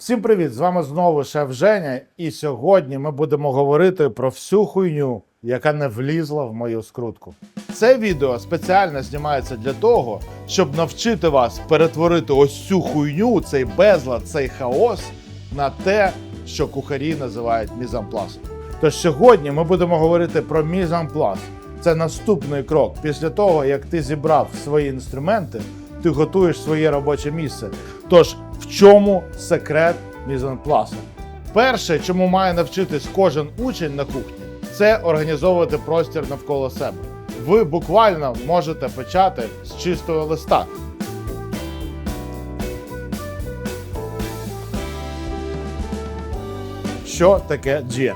Всім привіт! З вами знову шеф Женя. І сьогодні ми будемо говорити про всю хуйню, яка не влізла в мою скрутку. Це відео спеціально знімається для того, щоб навчити вас перетворити ось цю хуйню, цей безлад, цей хаос на те, що кухарі називають мізампласом. Тож сьогодні ми будемо говорити про мізамплас. Це наступний крок. Після того, як ти зібрав свої інструменти, ти готуєш своє робоче місце. Тож, в чому секрет мізанпласу? Перше, чому має навчитись кожен учень на кухні, це організовувати простір навколо себе. Ви буквально можете почати з чистого листа. Що таке GN?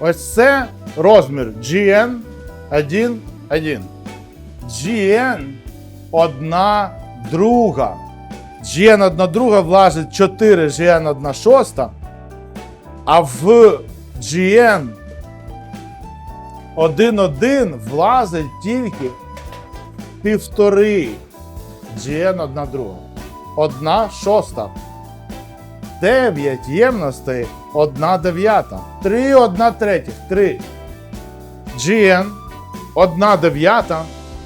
Ось це розмір GN 1, 1. GN одна друга. GN одна друга влазить 4 GN одна шоста, а в GN 1-1 влазить тільки півтори GN одна друга. Одна шоста. 9 ємностей, одна дев'ята. 3 одна третіх. 3. GN, одна дев'ята,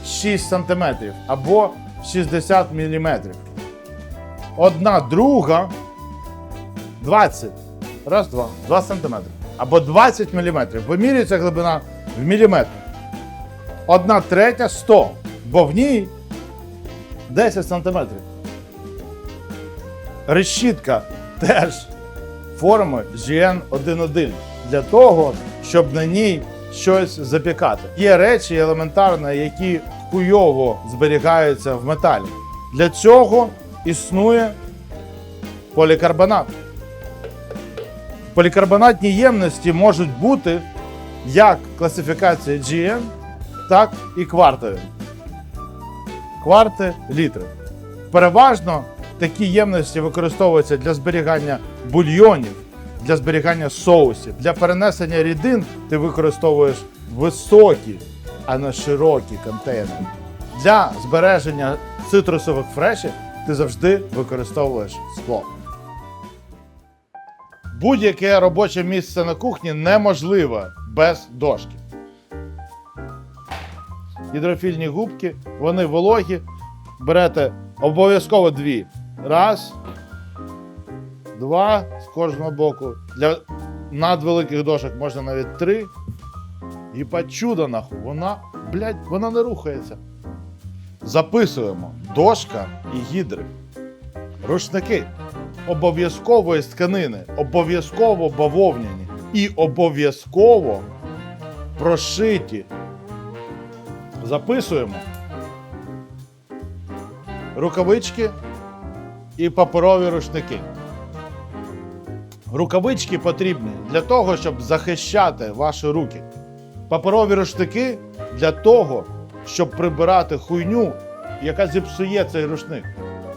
6 см або 60 мм. Одна друга 20. Раз, два. 2 см. Або 20 мм. Вимірюється глибина в міліметр. Одна третя 100, бо в ній 10 см. Решітка теж форми GN11 для того, щоб на ній щось запікати. Є речі елементарно, які хуйово зберігаються в металі. Для цього існує полікарбонат. Полікарбонатні ємності можуть бути як класифікація GN, так і квартові. Кварти літри. Переважно такі ємності використовуються для зберігання бульйонів, для зберігання соусів. Для перенесення рідин ти використовуєш високі, а не широкі контейнери. Для збереження цитрусових фрешів ти завжди використовуєш скло. Будь-яке робоче місце на кухні неможливе без дошки. Гідрофільні губки, вони вологі. Берете обов'язково дві. Раз, два з кожного боку. Для надвеликих дошок можна навіть три. І чудо нахуй, вона, блядь, вона не рухається. Записуємо дошка і гідри. Рушники обов'язкової тканини, обов'язково бавовняні і обов'язково прошиті. Записуємо рукавички і паперові рушники. Рукавички потрібні для того, щоб захищати ваші руки. Паперові рушники для того, щоб прибирати хуйню, яка зіпсує цей рушник.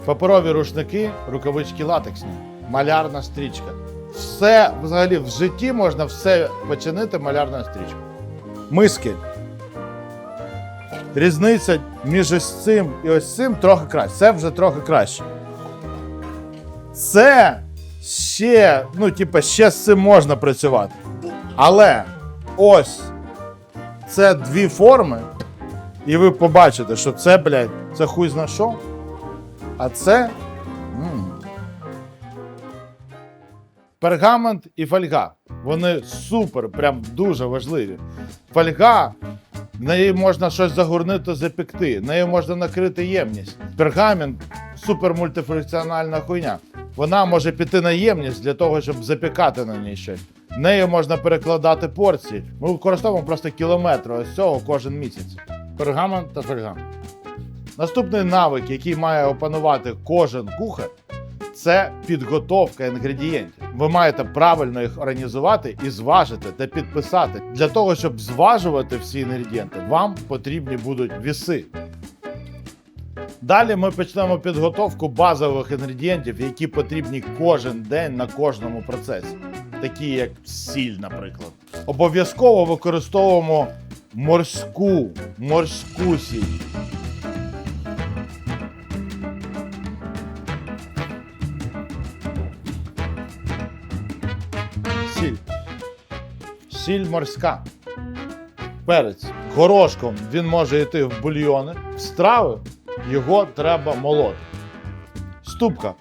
Паперові рушники, рукавички латексні, малярна стрічка. Все взагалі в житті можна все починити малярною стрічкою. Миски. Різниця між ось цим і ось цим трохи краще. Це вже трохи краще. Це ще, ну, типа, ще з цим можна працювати. Але ось це дві форми, і ви побачите, що це, блядь, це хуй зна що. А це. м. Пергамент і фольга. Вони супер, прям дуже важливі. Фольга, нею можна щось загорнити, запекти, нею можна накрити ємність. Пергамент супер мультифункціональна хуйня. Вона може піти на ємність для того, щоб запікати на ній щось. Нею можна перекладати порції. Ми використовуємо просто кілометри ось цього кожен місяць. Пергамент та фольга. Наступний навик, який має опанувати кожен кухар, це підготовка інгредієнтів. Ви маєте правильно їх організувати і зважити та підписати. Для того, щоб зважувати всі інгредієнти, вам потрібні будуть віси. Далі ми почнемо підготовку базових інгредієнтів, які потрібні кожен день на кожному процесі, такі як сіль, наприклад. Обов'язково використовуємо морську, морську сіль. сіль. Сіль морська. Перець. Горошком він може йти в бульйони. В страви його треба молоти. Ступка.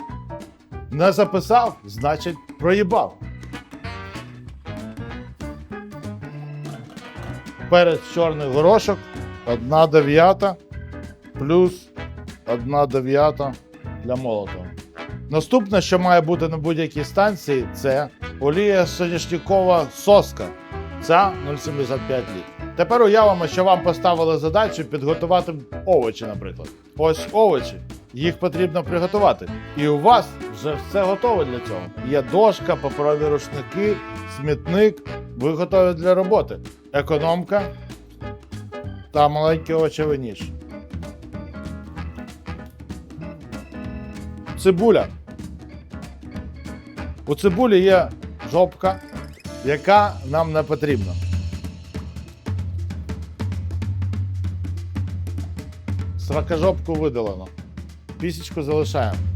Не записав, значить проїбав. Перець чорний горошок. Одна дев'ята плюс одна дев'ята для молотого. Наступне, що має бути на будь-якій станції, це олія соняшникова соска. Ця 0,75 літрів. Тепер уявимо, що вам поставили задачу підготувати овочі, наприклад. Ось овочі. Їх потрібно приготувати. І у вас вже все готове для цього. Є дошка, паперові рушники, смітник. Ви готові для роботи. Економка та маленький овочевий ніж. Цибуля. У цибулі є жопка, яка нам не потрібна. Сракожопку видалено. Пісічку залишаємо.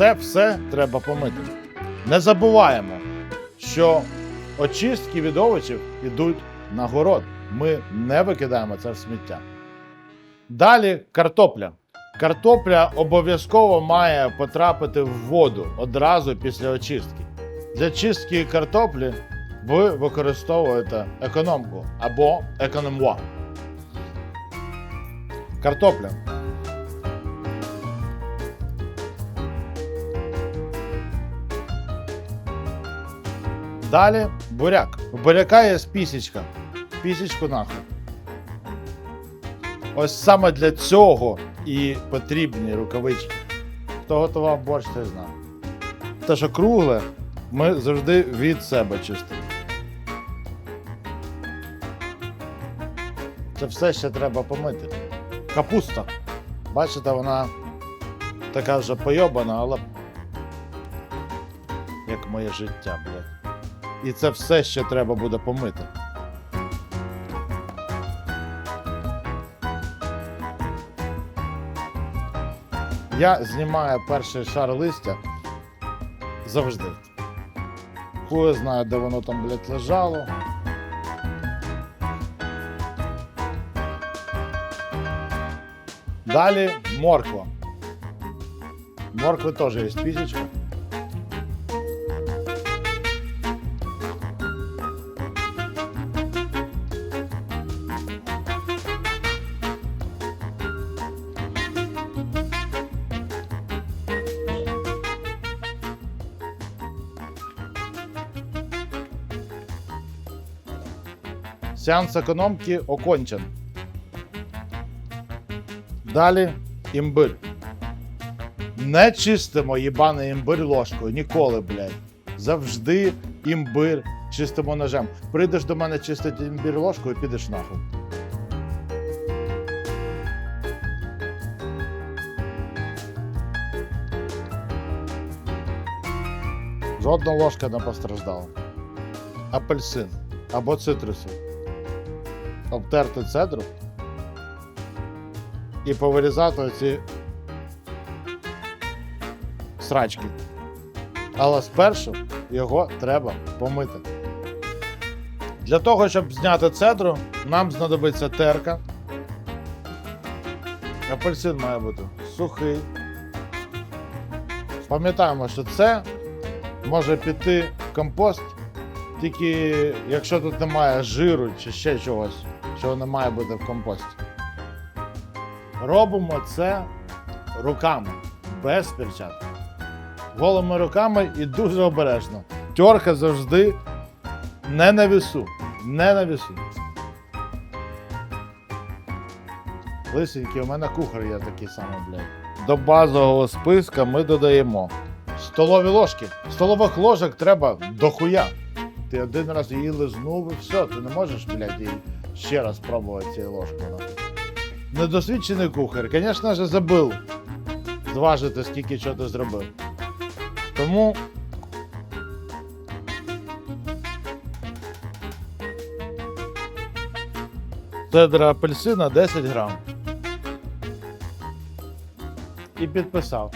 Це все треба помити. Не забуваємо, що очистки від овочів йдуть на город. Ми не викидаємо це в сміття. Далі картопля. Картопля обов'язково має потрапити в воду одразу після очистки. Для чистки картоплі ви використовуєте економку або економуа. Картопля. Далі буряк. У буряка є спісічка. Пісічку нахуй. Ось саме для цього і потрібні рукавички. Хто готував борщ, той знає. Те, що кругле, ми завжди від себе чистимо. Це все ще треба помити. Капуста. Бачите, вона така вже пойобана, але як моє життя, блядь. І це все ще треба буде помити. Я знімаю перший шар листя завжди. Хуй знає, де воно там, блядь, лежало. Далі морква. Моркви теж є спісічка. Сеанс економки окончен. Далі імбир. Не чистимо їбаний імбир ложкою. Ніколи, блядь. Завжди імбир чистимо ножем. Прийдеш до мене чистити імбир ложкою, підеш нахуй. Жодна ложка не постраждала. Апельсин або цитрусовий. Обтерти цедру і повирізати оці срачки. Але спершу його треба помити. Для того, щоб зняти цедру, нам знадобиться терка. Апельсин має бути сухий. Пам'ятаємо, що це може піти в компост, тільки якщо тут немає жиру чи ще чогось, що не має бути в компості. Робимо це руками, без перчаток. Голими руками і дуже обережно. Тьорка завжди не на вісу. Не на вісу. Лисенький, у мене кухар є такий самий, блядь. До базового списка ми додаємо столові ложки. Столових ложок треба дохуя. Ти один раз її лизнув і все, ти не можеш, блядь, її ще раз пробувати цією ложкою. Недосвідчений кухар, звісно ж, забив зважити, скільки чого ти зробив. Тому цедра апельсина 10 грам. і підписав.